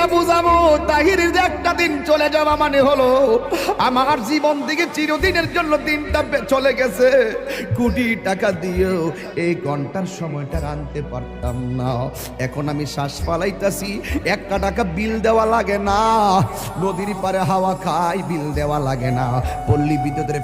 দিয়া বুঝাবো, তাহিরের একটা দিন চলে যাওয়া মানে হলো, আমার জীবন থেকে চিরদিনের জন্য দিনটা চলে গেছে। কোটি টাকা দিয়েও এই ঘণ্টার সময়টা আনতে পারতাম না। এখন আমি শ্বাস ফালাইতাছি, একটা টাকা বিল দেওয়া লাগে না। নদীর পারে হাওয়া খাই বিল দেওয়া লাগে না। পল্লী বিদ্যুতের